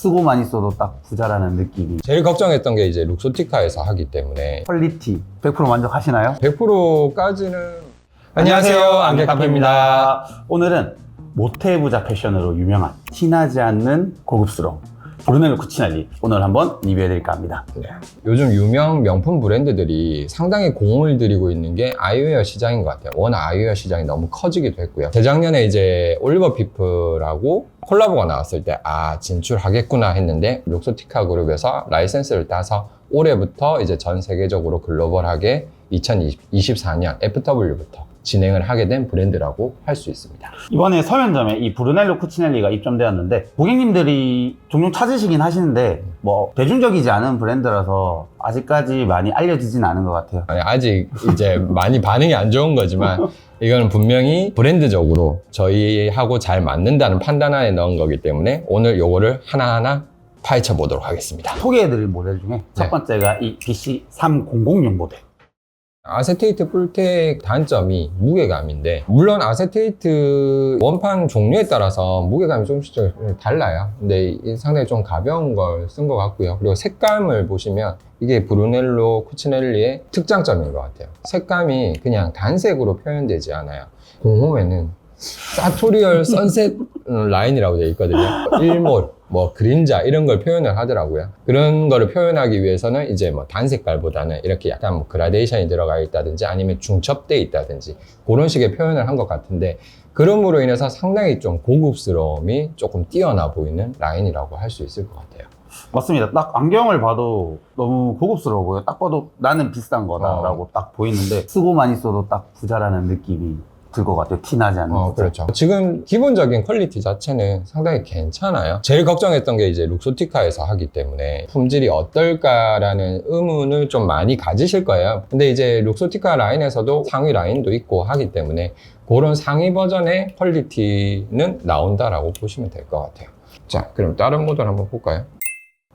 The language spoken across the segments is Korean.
쓰고만 있어도 딱 부자라는 느낌이. 제일 걱정했던 게 이제 룩소티카에서 하기 때문에. 퀄리티 100% 만족하시나요? 100%까지는 안녕하세요. 안개카페입니다. 오늘은 모태부자 패션으로 유명한 티나지 않는 고급스러운 브루넬로 쿠치넬리 오늘 한번 리뷰해드릴까 합니다 요즘 유명 명품 브랜드들이 상당히 공을 들이고 있는 게 아이웨어 시장인 것 같아요. 워낙 아이웨어 시장이 너무 커지기도 했고요. 재작년에 이제 올리버 피플하고 콜라보가 나왔을 때 아 진출하겠구나 했는데 룩소티카 그룹에서 라이센스를 따서 올해부터 이제 전 세계적으로 글로벌하게 2024년 FW부터 진행을 하게 된 브랜드라고 할 수 있습니다. 이번에 서면점에 이 브루넬로 쿠치넬리가 입점되었는데 고객님들이 종종 찾으시긴 하시는데 뭐 대중적이지 않은 브랜드라서 아직까지 많이 알려지진 않은 것 같아요 아니, 아직 이제 많이 반응이 안 좋은 거지만 이거는 분명히 브랜드적으로 저희하고 잘 맞는다는 판단하에 넣은 거기 때문에 오늘 요거를 하나하나 파헤쳐 보도록 하겠습니다. 소개해드릴 모델 중에 네. 첫 번째가 이 BC3006 모델 아세테이트 풀텍 단점이 무게감인데 물론 아세테이트 원판 종류에 따라서 무게감이 조금씩 좀 달라요. 근데 이 상당히 좀 가벼운 걸 쓴 것 같고요. 그리고 색감을 보시면 이게 브루넬로 쿠치넬리의 특장점인 것 같아요. 색감이 그냥 단색으로 표현되지 않아요. 공홈에는 사토리얼 선셋 라인이라고 되어 있거든요 일몰 뭐 그림자 이런 걸 표현을 하더라고요. 그런 거를 표현하기 위해서는 이제 뭐 단색깔보다는 이렇게 약간 뭐 그라데이션이 들어가 있다든지 아니면 중첩돼 있다든지 그런 식의 표현을 한 것 같은데 그럼으로 인해서 상당히 좀 고급스러움이 조금 뛰어나 보이는 라인이라고 할 수 있을 것 같아요. 맞습니다. 딱 안경을 봐도 너무 고급스러워 보여. 딱 봐도 나는 비싼 거다라고 어. 딱 보이는데 쓰고만 있어도 딱 부자라는 느낌이 들 것 같아요. 티나지 않는. 어, 그렇죠. 지금 기본적인 퀄리티 자체는 상당히 괜찮아요. 제일 걱정했던 게 이제 룩소티카에서 하기 때문에 품질이 어떨까라는 의문을 좀 많이 가지실 거예요. 근데 이제 룩소티카 라인에서도 상위 라인도 있고 하기 때문에 그런 상위 버전의 퀄리티는 나온다라고 보시면 될 것 같아요. 자, 그럼 다른 모델 한번 볼까요?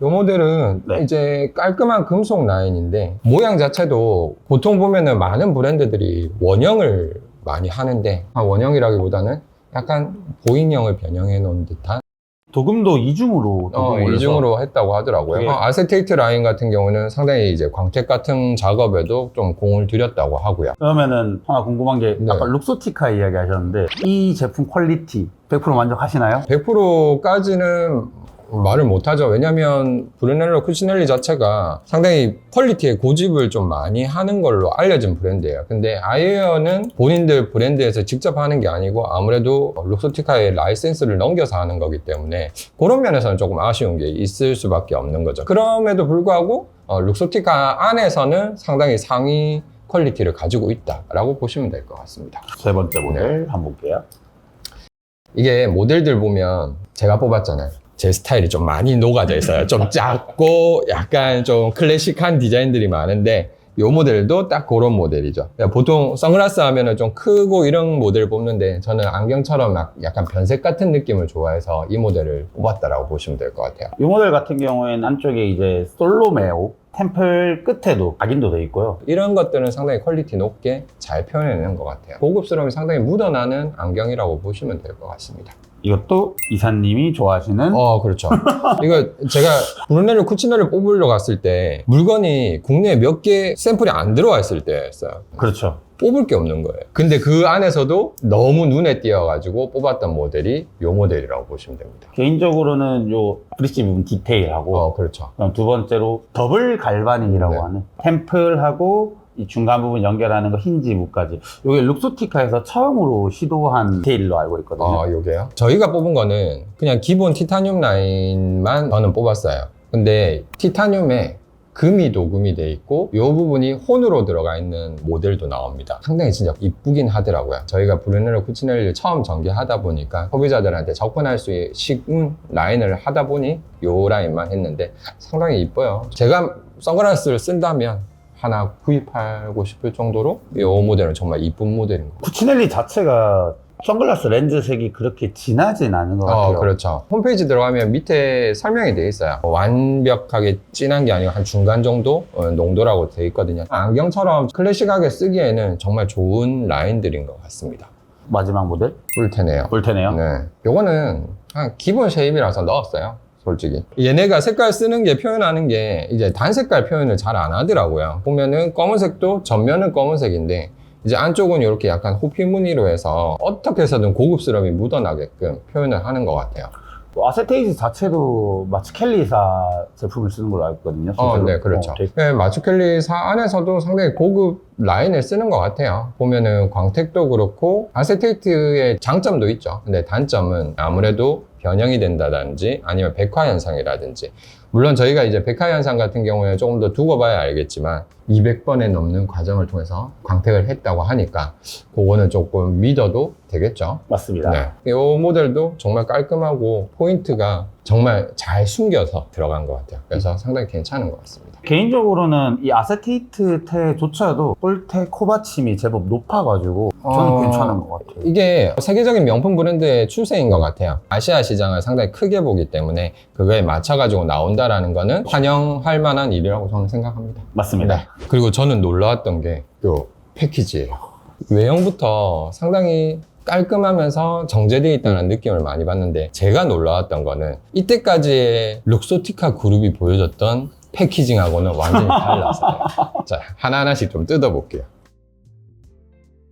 이 모델은 네. 이제 깔끔한 금속 라인인데 모양 자체도 보통 보면은 많은 브랜드들이 원형을 많이 하는데 아, 원형이라기보다는 약간 보인형을 변형해 놓은 듯한 도금도 이중으로 어, 해서 이중으로 했다고 하더라고요. 어, 아세테이트 라인 같은 경우는 상당히 이제 광택 같은 작업에도 좀 공을 들였다고 하고요. 그러면은 하나 궁금한 게 네. 아까 룩소티카 이야기 하셨는데 이 제품 퀄리티 100% 만족하시나요? 100%까지는 말을 못하죠. 왜냐면 브루넬로 쿠치넬리 자체가 상당히 퀄리티의 고집을 좀 많이 하는 걸로 알려진 브랜드예요. 근데 아이웨어는 본인들 브랜드에서 직접 하는 게 아니고 아무래도 룩소티카의 라이센스를 넘겨서 하는 거기 때문에 그런 면에서는 조금 아쉬운 게 있을 수밖에 없는 거죠. 그럼에도 불구하고 어, 룩소티카 안에서는 상당히 상위 퀄리티를 가지고 있다라고 보시면 될 것 같습니다. 세 번째 모델 한번 볼게요. 이게 모델들 보면 제가 뽑았잖아요. 제 스타일이 좀 많이 녹아져 있어요. 좀 작고 약간 좀 클래식한 디자인들이 많은데 이 모델도 딱 그런 모델이죠. 보통 선글라스 하면은 좀 크고 이런 모델을 뽑는데 저는 안경처럼 막 약간 변색 같은 느낌을 좋아해서 이 모델을 뽑았다라고 보시면 될 것 같아요. 이 모델 같은 경우에는 안쪽에 이제 솔로 메오 템플 끝에도 각인도 돼 있고요. 이런 것들은 상당히 퀄리티 높게 잘 표현해내는 것 같아요. 고급스러움이 상당히 묻어나는 안경이라고 보시면 될 것 같습니다. 이것도 이사님이 좋아하시는 어, 그렇죠. 이거 제가 브루넬로 쿠치넬을 뽑으러 갔을 때 물건이 국내에 몇 개 샘플이 안 들어와 있을 때였어요. 그렇죠. 뽑을 게 없는 거예요. 근데 그 안에서도 너무 눈에 띄어가지고 뽑았던 모델이 이 모델이라고 보시면 됩니다. 개인적으로는 요 브릿지 부분 디테일하고 어, 그렇죠. 그럼 두 번째로 더블 갈바닉이라고 네. 하는 템플하고 이 중간 부분 연결하는 거 힌지부까지 이게 룩소티카에서 처음으로 시도한 디테일로 알고 있거든요. 어, 요게요? 저희가 뽑은 거는 그냥 기본 티타늄 라인만 저는 뽑았어요. 근데 티타늄에 금이 도금이 돼 있고 이 부분이 혼으로 들어가 있는 모델도 나옵니다. 상당히 진짜 이쁘긴 하더라고요. 저희가 브루넬로 쿠치넬리를 처음 전개하다 보니까 소비자들한테 접근할 수 있는 라인을 하다 보니 이 라인만 했는데 상당히 이뻐요. 제가 선글라스를 쓴다면 하나 구입하고 싶을 정도로 이 모델은 정말 이쁜 모델인 것 같아요. 쿠치넬리 자체가 선글라스 렌즈 색이 그렇게 진하진 않은 것 같아요. 어, 그렇죠. 홈페이지 들어가면 밑에 설명이 되어 있어요. 어, 완벽하게 진한 게 아니고 한 중간 정도 어, 농도라고 되어 있거든요. 안경처럼 클래식하게 쓰기에는 정말 좋은 라인들인 것 같습니다. 마지막 모델 꿀테네요. 볼 테네요. 네. 요거는 한 기본 쉐입이라서 넣었어요. 솔직히. 얘네가 색깔 쓰는 게 표현하는 게 이제 단 색깔 표현을 잘 안 하더라고요. 보면은 검은색도 전면은 검은색인데 이제 안쪽은 이렇게 약간 호피 무늬로 해서 어떻게 해서든 고급스러움이 묻어나게끔 표현을 하는 것 같아요. 뭐 아세테이지 자체도 마치 켈리사 제품을 쓰는 걸로 알고 있거든요. 어, 실제로. 네, 그렇죠. 어, 되게- 네, 마츠켈리사 안에서도 상당히 고급 라인을 쓰는 것 같아요. 보면은 광택도 그렇고 아세테이트의 장점도 있죠. 근데 단점은 아무래도 변형이 된다든지 아니면 백화 현상이라든지 물론 저희가 이제 백화 현상 같은 경우에 조금 더 두고 봐야 알겠지만 200번에 넘는 과정을 통해서 광택을 했다고 하니까 그거는 조금 믿어도 되겠죠. 맞습니다. 네. 이 모델도 정말 깔끔하고 포인트가 정말 잘 숨겨서 들어간 것 같아요. 그래서 상당히 괜찮은 것 같습니다. 개인적으로는 이 아세테이트 테조차도 뿔테 코받침이 제법 높아가지고 저는 어, 괜찮은 것 같아요. 이게 세계적인 명품 브랜드의 추세인 것 같아요. 아시아 시장을 상당히 크게 보기 때문에 그거에 맞춰가지고 나온다라는 거는 환영할 만한 일이라고 저는 생각합니다. 맞습니다. 네. 그리고 저는 놀라웠던 게 요 패키지예요. 외형부터 상당히 깔끔하면서 정제되어 있다는 느낌을 많이 받는데 제가 놀라웠던 거는 이때까지의 룩소티카 그룹이 보여줬던 패키징하고는 완전히 달랐어요. 자, 하나하나씩 좀 뜯어볼게요.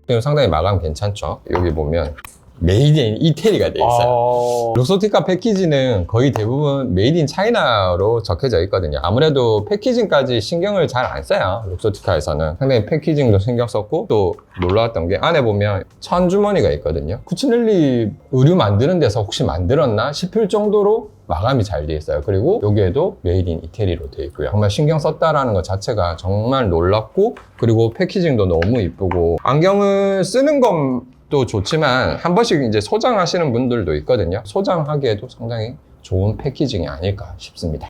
그리고 상당히 마감 괜찮죠? 여기 보면 메이드 인 이태리가 돼 있어요. 어... 룩소티카 패키지는 거의 대부분 메이드 인 차이나로 적혀져 있거든요. 아무래도 패키징까지 신경을 잘 안 써요. 룩소티카에서는. 상당히 패키징도 신경 썼고 또 놀라웠던 게 안에 보면 천 주머니가 있거든요. 쿠치넬리 의류 만드는 데서 혹시 만들었나 싶을 정도로 마감이 잘 돼 있어요. 그리고 여기에도 메이드 인 이태리로 돼 있고요. 정말 신경 썼다라는 것 자체가 정말 놀랍고 그리고 패키징도 너무 이쁘고 안경을 쓰는 것 도 좋지만 한 번씩 이제 소장하시는 분들도 있거든요. 소장하기에도 상당히 좋은 패키징이 아닐까 싶습니다.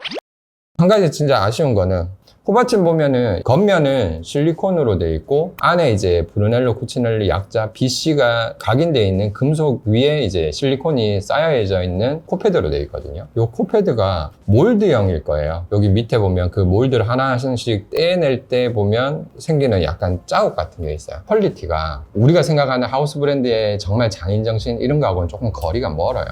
한 가지 진짜 아쉬운 거는 호받침 보면은 겉면은 실리콘으로 돼 있고 안에 이제 브루넬로 쿠치넬리 약자 BC가 각인되어 있는 금속 위에 이제 실리콘이 쌓여져 있는 코패드로 돼 있거든요. 이 코패드가 몰드형일 거예요. 여기 밑에 보면 그 몰드를 하나씩 떼낼 때 보면 생기는 약간 자국 같은 게 있어요. 퀄리티가 우리가 생각하는 하우스 브랜드의 정말 장인 정신 이런 거하고는 조금 거리가 멀어요.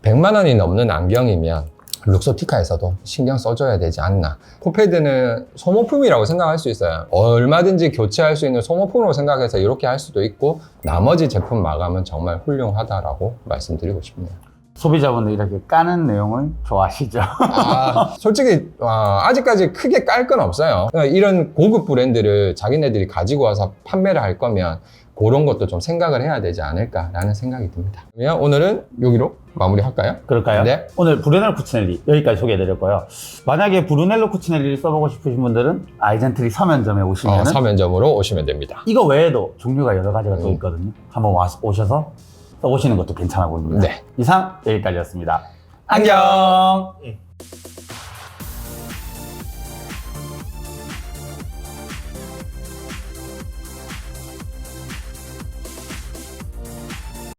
100만 원이 넘는 안경이면 룩소티카에서도 신경 써줘야 되지 않나. 코패드는 소모품이라고 생각할 수 있어요. 얼마든지 교체할 수 있는 소모품으로 생각해서 이렇게 할 수도 있고 나머지 제품 마감은 정말 훌륭하다라고 말씀드리고 싶네요. 소비자분들 이렇게 까는 내용을 좋아하시죠? 아, 솔직히 아, 아직까지 크게 깔 건 없어요. 그러니까 이런 고급 브랜드를 자기네들이 가지고 와서 판매를 할 거면 그런 것도 좀 생각을 해야 되지 않을까라는 생각이 듭니다. 그러면 오늘은 여기로 마무리할까요? 그럴까요? 네. 오늘 브루넬로 쿠치넬리 여기까지 소개해드렸고요. 만약에 브루넬로 쿠치넬리를 써보고 싶으신 분들은 아이젠트리 서면점에 오시면 어, 은 서면점으로 오시면 됩니다. 이거 외에도 종류가 여러 가지가 또 음. 있거든요. 한번 와, 오셔서 써보시는 것도 괜찮아 보입니다. 네. 이상 여기까지였습니다. 안녕.